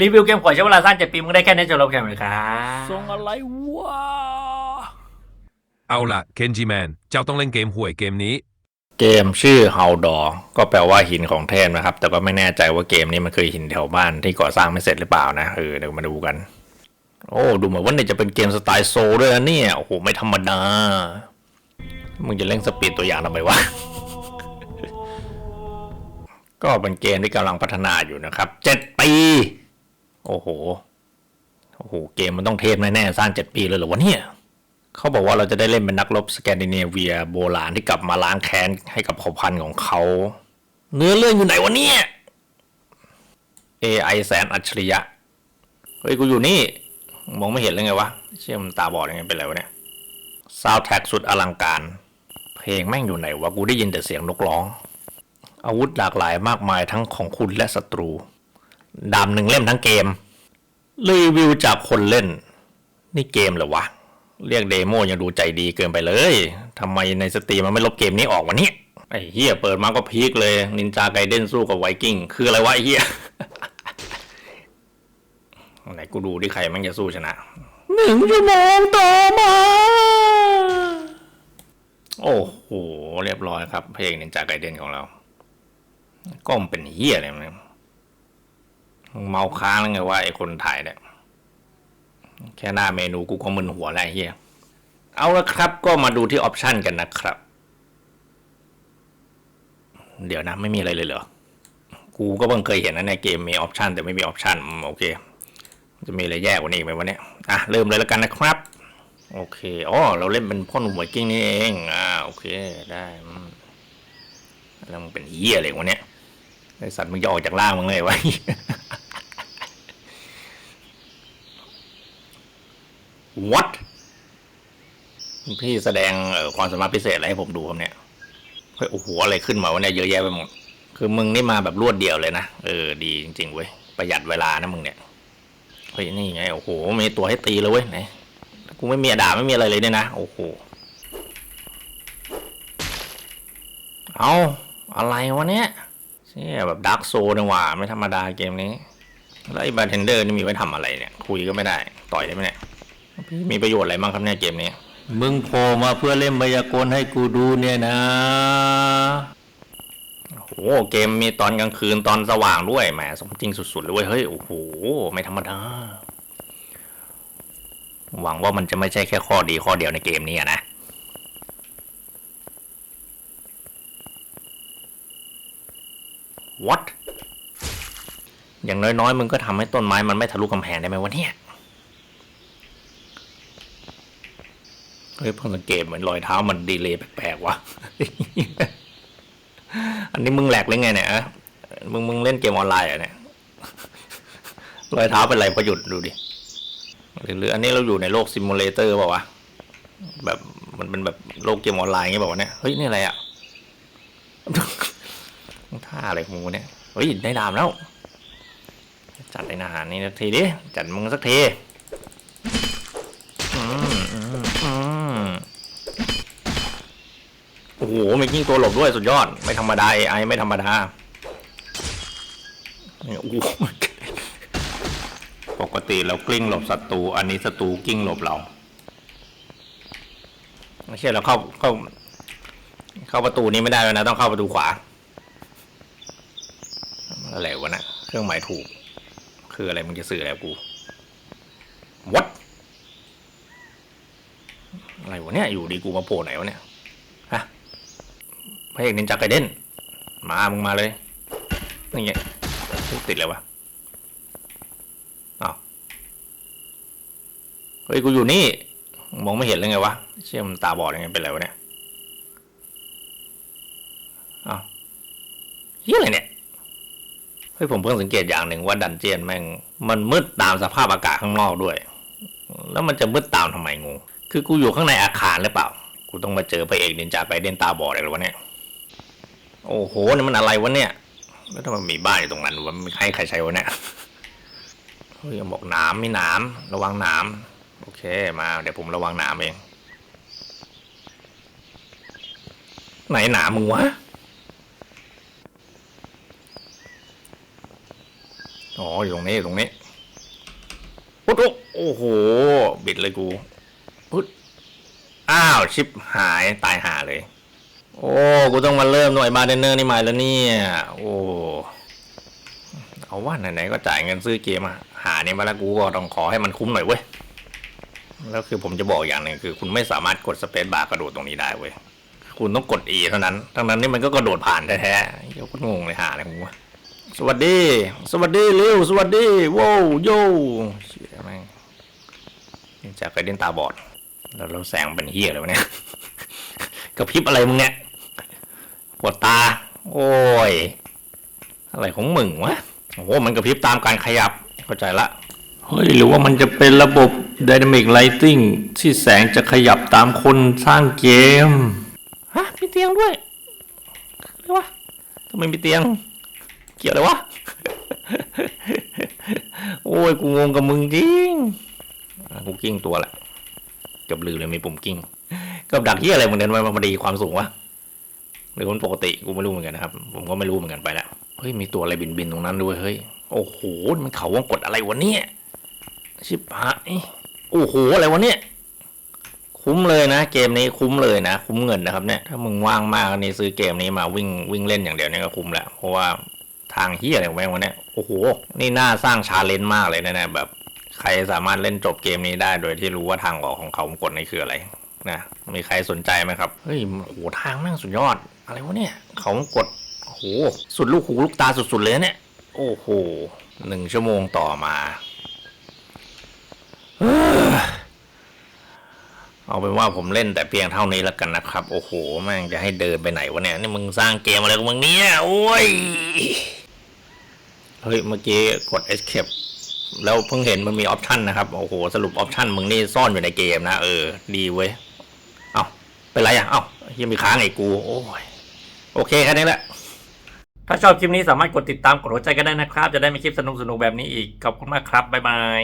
รีวิวเกมขวดใช้เวลาสั้นเจ็ดปีมึงได้แค่นี้จบลงแข่งเลยครับส่งอะไรวะเอาล่ะเคนจิแมนเจ้าต้องเล่นเกมห่วยเกมนี้ เกมชื่อ How d o r ก็แปลว่าหินของเทพนะครับ แต่ก็ไม่แน่ใจว่าเกมนี้มันคือหินแถวบ้านที่ก่อสร้างไม่เสร็จหรือเปล่านะเออเดี๋ยวมาดูกัน โอ้ดูเหมือนว่านี่จะเป็นเกมสไตล์โซลด้วยนะเนี่ยโอ้โหไม่ธรรมดา มึงจะเล่นสปีดตัวอย่างทำไมวะก็เป็นเกมที่กำลังพัฒนาอยู่นะครับเจ็ดปี โอ้โห โอ้โห เกมมันต้องเทพแน่ๆ สร้างเจ็ดปีเลยเหรอวะเนี่ย เขาบอกว่าเราจะได้เล่นเป็นนักรบสแกนดิเนเวียโบราณที่กลับมาล้างแค้นให้กับเผ่าพันธุ์ของเขา เนื้อเรื่องอยู่ไหนวะเนี่ย AI แสนอัจฉริยะ เฮ้ย กูอยู่นี่ มองไม่เห็นเลยไงวะ เชื่อมนตาบอดยังไงเป็นไรวะเนี่ยซาวแท็กสุดอลังการ เพลงแม่งอยู่ไหนวะ กูได้ยินแต่เสียงนกร้อง อาวุธหลากหลายมากมายทั้งของคุณและศัตรู ดาบหนึ่งเล่มทั้งเกม รีวิวจากคนเล่น นี่เกมเหรอวะ เรียกเดโมยังดูใจดีเกินไปเลยทำไมในสตรีมมันไม่ลบเกมนี้ออกวะเนี่ยไอ้เฮียเปิดมาก็พีคเลย นินจาไกเด้นสู้กับไวกิ้ง คืออะไรวะไอ้เฮียไหนกูดูที่ใครมันจะสู้ชนะหนึ่งชั่วโมงต่อมา โอ้โห เรียบร้อยครับเพลงนินจาไกเด้นของเรา ก็มันเป็นเฮียอะไรมัน เมาค้างแล้วไงว่าไอ้คนถ่ายเนี่ยแค่หน้าเมนูกูก็มึนหัวแล้วเฮียเอาละครับ ก็มาดูที่ออปชันกันนะครับ เดี๋ยวนะไม่มีอะไรเลยเหรอ กูก็เพิ่งเคยเห็นนะในเกมมีออปชันแต่ไม่มีออปชันโอเค จะมีอะไรแย่กว่านี้อีกไหมวันนี้อะเริ่มเลยแล้วกันนะครับ โอเคอ๋อเราเล่นเป็นพ่อหนุ่มไวกิ้งนี่เองอ่าโอเคได้แล้วมึงเป็นเฮียอะไรวะเนี่ยไอสัตว์มึงจะออกจากล่างมึงเลยวะ What พี่แสดงความสามารถพิเศษอะไรให้ผมดูครับเนี่ยเฮ้ยโอ้โหอะไรขึ้นมาวะเนี่ยเยอะแยะไปหมดคือมึงนี่มาแบบรวดเดียวเลยนะเออดีจริงๆเว้ยประหยัดเวลานะมึงเนี่ยเฮ้ยนี่ไงโอ้โหมีตัวให้ตีเลยเว้ยไหนกูไม่มีดาบไม่มีอะไรเลยเนี่ยนะโอ้โหเอาอะไรวะเนี่ยเชี่ยแบบดาร์กโซนว่ะไม่ธรรมดาเกมนี้ แล้วไอ้บาร์เทนเดอร์นี่มีไว้ทำอะไรเนี่ย คุยก็ไม่ได้ ต่อยได้ไหมเนี่ย มีประโยชน์อะไรบ้างครับเนี่ยเกมนี้ มึงโผล่มาเพื่อเล่นมายากลให้กูดูเนี่ยนะ โอ้โหเกมมีตอนกลางคืนตอนสว่างด้วยแหมสมจริงสุดๆเลยเว้ยเฮ้ยโอ้โหไม่ธรรมดา หวังว่ามันจะไม่ใช่แค่ข้อดีข้อเดียวในเกมนี้อะนะ what อย่างน้อยๆมึงก็ทำให้ต้นไม้มันไม่ทะลุกำแพงได้ไหมวะเนี่ย ฮ้ยเพิ่งสังเกตเหมือนรอยเท้ามันดีเลย์แปลกๆวะอันนี้มึงแหลกเลยไงเนี่ยอะมึงมึงเล่นเกมออนไลน์อะเนี่ยรอยเท้าเป็นไรพอหยุดดูดิหรือหรืออันนี้เราอยู่ในโลกซิมูเลเตอร์เปล่าวะแบบมันเป็นแบบโลกเกมออนไลน์อย่างเงี้ยเปล่าวะเนี่ยเฮ้ยนี่อะไรอะท่าอะไรของมึงเนี่ยเฮ้ยได้ดามแล้ว จัดในอาหารนี่สักทีดิจัดมึงสักที โอ้โหมีกิ้งตัวหลบด้วยสุดยอด ไม่ธรรมดาไอไม่ธรรมดาโอ้โหปกติเรากลิ้งหลบศัตรูอันนี้ศัตรูกลิ้งหลบเราไม่ใช่เราเข้าเข้า เข้าประตูนี้ไม่ได้แล้วนะต้องเข้าประตูขวาอะไรวะนะเครื่องหมายถูก คืออะไรมึงจะสื่ออะไรกู what อะไรวะเนี่ยอยู่ดีกูมาโผล่ไหนวะเนี่ย ระเอกนินจาไกเด้นมา มึงมาเลย นี่ไงติดเลยวะอ้าวเฮ้ย กูอยู่นี่ มองไม่เห็นเลยไงวะ เชื่อมตาบอดยังไงเป็นไรวะเนี่ยอ้าวเฮียอะไรเนี่ย เฮ้ย ผมเพิ่งสังเกตอย่างหนึ่งว่าดันเจียนแม่ง มันมืดตามสภาพอากาศข้างนอกด้วย แล้วมันจะมืดตามทำไมงงคือกูอยู่ข้างในอาคารหรือเปล่า กูต้องมาเจอพระเอกนินจาไปเดนตาบอดอะไรหรอวะเนี่ย โอ้โหนี่มันอะไรวะเนี่ย แล้วทำไมมีบ้านอยู่ตรงนั้นวะไม่ใครใครใช้วะเนี่ย เฮ้ยบอกหนามมีหนามระวังหนามโอเคมา เดี๋ยวผมระวังหนามเอง ไหนหนามมึงวะ อ๋ออยู่ตรงนี้อยู่ตรงนี้ปุ๊ดโอ้โอ้โห บิดเลยกูปุ๊ดอ้าว ชิปหายตายหาเลย โอ้ กูต้องมาเริ่มหน่วยบาร์เทนเนอร์นี่ใหม่แล้วเนี่ย โอ้ เอาว่าไหนๆก็จ่ายเงินซื้อเกมอะหาเนี่มาแล้วกูก็ต้องขอให้มันคุ้มหน่อยเว้ย แล้วคือผมจะบอกอย่างหนึ่งคือ คุณไม่สามารถกดสเปซบาร์กระโดดตรงนี้ได้เว้ย คุณต้องกด E เท่านั้น ทั้งนั้นนี่มันก็กระโดดผ่านแท้ๆเดี๋ยวก็งงเลยหาอะไรมึงวะสวัสดี สวัสดีลิวสวัสดีโว้วโยเชี่ยแม่งจากไปเดินตาบอด แล้วเราแสงเป็นเฮียเลยวะเนี่ย กระพริบอะไรมึงเนี่ยปวดตา โอ้ย อะไรของมึงวะ โอ้โห มันกระพริบตามการขยับ เข้าใจละ เฮ้ย หรือว่ามันจะเป็นระบบ Dynamic Lighting ที่แสงจะขยับตามคนสร้างเกม ฮะ มีเตียงด้วยอะไรวะทำไมมีเตียง เกี่ยวอะไรวะ โอ้ย กูงงกับมึงจริงอะกูกิ้งตัวแหละเกับลืมเลยมีปุ่มกิ้ง กับดักที่อะไรมึงเดินมามาดีความสูงวะหรือมันปกติกูไม่รู้เหมือนกันนะครับ ผมก็ไม่รู้เหมือนกันไปแล้วเฮ้ยมีตัวอะไรบินบินๆตรงนั้นด้วยเฮ้ยโอ้โหมันเขาวงกดอะไรวะเนี่ยชิบหายโอ้โหอะไรวะเนี่ยคุ้มเลยนะเกมนี้คุ้มเลยนะคุ้มเงินนะครับเนี่ยถ้ามึงว่างมากนี่ซื้อเกมนี้มาวิ่งวิ่งเล่นอย่างเดียวเนี่ยก็คุ้มแหละเพราะว่าทางเฮียอะไรของแม่งวะเนี่ยโอ้โหนี่น่าสร้างชาเลนจ์มากเลยนะเนี่ยแบบ ใครสามารถเล่นจบเกมนี้ได้โดยที่รู้ว่าทางออกของเขากดนี่คืออะไร นะมีใครสนใจไหมครับ เฮ้ยโอ้โหทางแม่งสุดยอด อะไรวะเนี่ย เขากดโอ้โหสุดลูกหูลูกตาสุดๆเลยเนี่ย โอ้โหหนึ่งชั่วโมงต่อมา เอาเป็นว่าผมเล่นแต่เพียงเท่านี้แล้วกันนะครับ โอ้โห แม่งจะให้เดินไปไหนวะเนี่ย นี่มึงสร้างเกมอะไรของมึงเนี่ย โอ้ย เฮ้ย เมื่อกี้กด escape แล้วเพิ่งเห็นมันมีออปชันนะครับ โอ้โห สรุปออปชันมึงนี่ซ่อนอยู่ในเกมนะ เออ ดีเว้ย เป็นไรอะเอ้ายังมีค้างไอ้กูโอ้ยโอเคแค่นี้แหละถ้าชอบคลิปนี้สามารถกดติดตามกดหัวใจก็ได้นะครับ จะได้มีคลิปสนุกๆแบบนี้อีกขอบคุณมากครับบ๊ายบาย